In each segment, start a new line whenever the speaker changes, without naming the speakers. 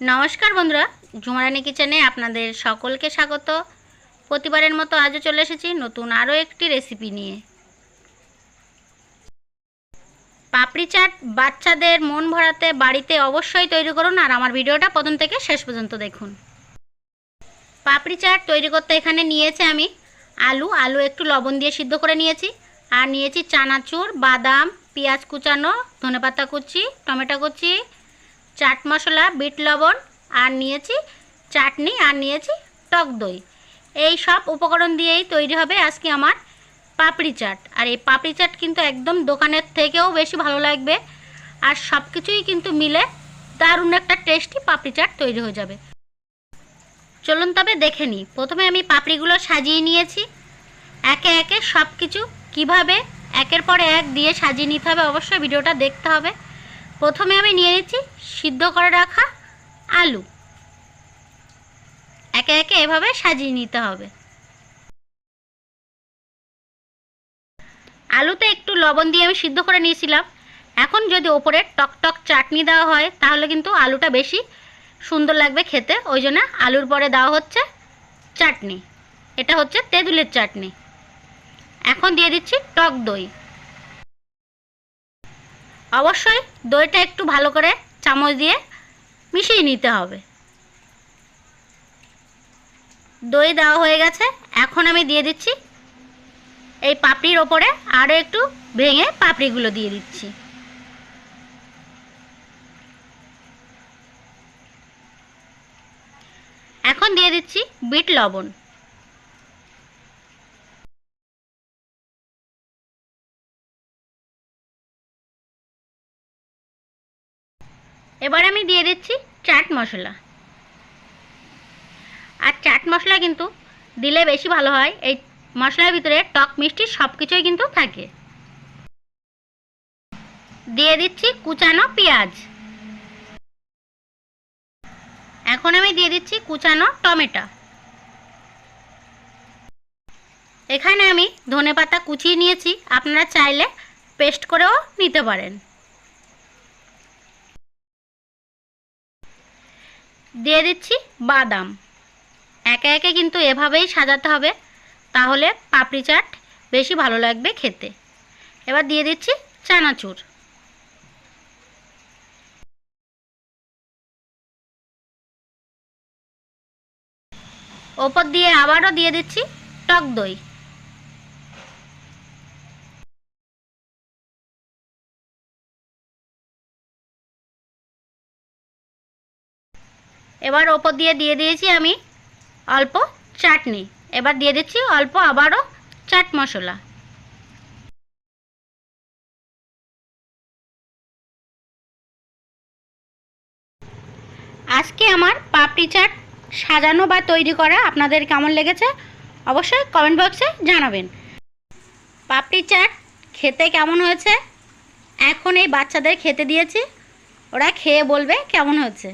নমস্কার বন্ধুরা, ঝুমারানি কিচেনে আপনাদের সকলকে স্বাগত। প্রতিবারের মতো আজও চলে এসেছি নতুন আরও একটি রেসিপি নিয়ে। পাপড়ি চাট বাচ্চাদের মন ভরাতে বাড়িতে অবশ্যই তৈরি করুন আর আমার ভিডিওটা প্রথম থেকে শেষ পর্যন্ত দেখুন। পাপড়ি চাট তৈরি করতে এখানে নিয়েছি আমি আলু। আলু একটু লবণ দিয়ে সিদ্ধ করে নিয়েছি আর নিয়েছি চানাচুর, বাদাম, পেঁয়াজ কুচানো, ধনেপাতা কুচি, টমেটো কুচি চাট মশলা, বিট লবণ, আর নিয়েছি চাটনি, আর নিয়েছি টক দই। এই সব উপকরণ দিয়েই তৈরি হবে আজকে আমার পাপড়ি চাট। আর এই পাপড়ি চাট কিন্তু একদম দোকানের থেকেও বেশি ভালো লাগবে। আর সব কিছুই কিন্তু মিলে দারুণ একটা টেস্টি পাপড়ি চাট তৈরি হয়ে যাবে। চলুন তবে দেখে নিই। প্রথমে আমি পাপড়িগুলো সাজিয়ে নিয়েছি। একে একে সব কিছু কীভাবে একের পর এক দিয়ে সাজিয়ে নিতে হবে অবশ্যই ভিডিওটা দেখতে হবে। প্রথমে আমি নিয়ে নিচ্ছি সিদ্ধ করে রাখা আলু। একে একে এভাবে সাজিয়ে নিতে হবে। আলুতে একটু লবণ দিয়ে আমি সিদ্ধ করে নিয়েছিলাম। এখন যদি ওপরে টক টক চাটনি দেওয়া হয়, তাহলে কিন্তু আলুটা বেশি সুন্দর লাগবে খেতে। ওই জন্য আলুর পরে দেওয়া হচ্ছে চাটনি। এটা হচ্ছে তেঁতুলের চাটনি। এখন দিয়ে দিচ্ছি টক দই। অবশ্যই দইটা একটু ভালো করে চামচ দিয়ে মিশিয়ে নিতে হবে। দই দেওয়া হয়ে গেছে। এখন আমি দিয়ে দিচ্ছি এই পাপড়ির ওপরে আরও একটু ভেঙে পাপড়িগুলো দিয়ে দিচ্ছি। এখন দিয়ে দিচ্ছি বিট লবণ। এবার আমি দিয়ে দিচ্ছি চাট মশলা। আর চাট মশলা কিন্তু দিলে বেশি ভালো হয়, এই মশলার ভিতরে টক মিষ্টি সব কিছুই কিন্তু থাকে। দিয়ে দিচ্ছি কুচানো পেঁয়াজ। এখন আমি দিয়ে দিচ্ছি কুচানো টমেটো। এখানে আমি ধনেপাতা কুচিয়ে নিয়েছি, আপনারা চাইলে পেস্ট করেও নিতে পারেন। দিয়ে দিচ্ছি বাদাম। একে একে কিন্তু এভাবেই সাজাতে হবে, তাহলে পাপড়ি চাট বেশি ভালো লাগবে খেতে। এবার দিয়ে দিচ্ছি চানাচুর। ওপর দিয়ে আবারও দিয়ে দিচ্ছি টক দই। এবার ওপর দিয়ে দিয়ে দিয়েছি আমি অল্প চাটনি। এবার দিয়ে দিচ্ছি অল্প আবারও চাট মশলা। আজকে আমার পাপড়ি চাট সাজানো বা তৈরি করা আপনাদের কেমন লেগেছে অবশ্যই কমেন্ট বক্সে জানাবেন। পাপড়ি চাট খেতে কেমন হয়েছে? এখন এই বাচ্চাদের খেতে দিয়েছি। ওরা খেয়ে বলবে কেমন হয়েছে।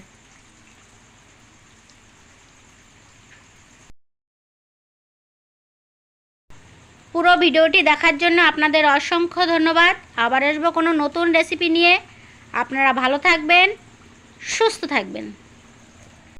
পুরো ভিডিওটি দেখার জন্য আপনাদের অসংখ্য ধন্যবাদ। আবার আসব কোনো নতুন রেসিপি নিয়ে। আপনারা ভালো থাকবেন, সুস্থ থাকবেন।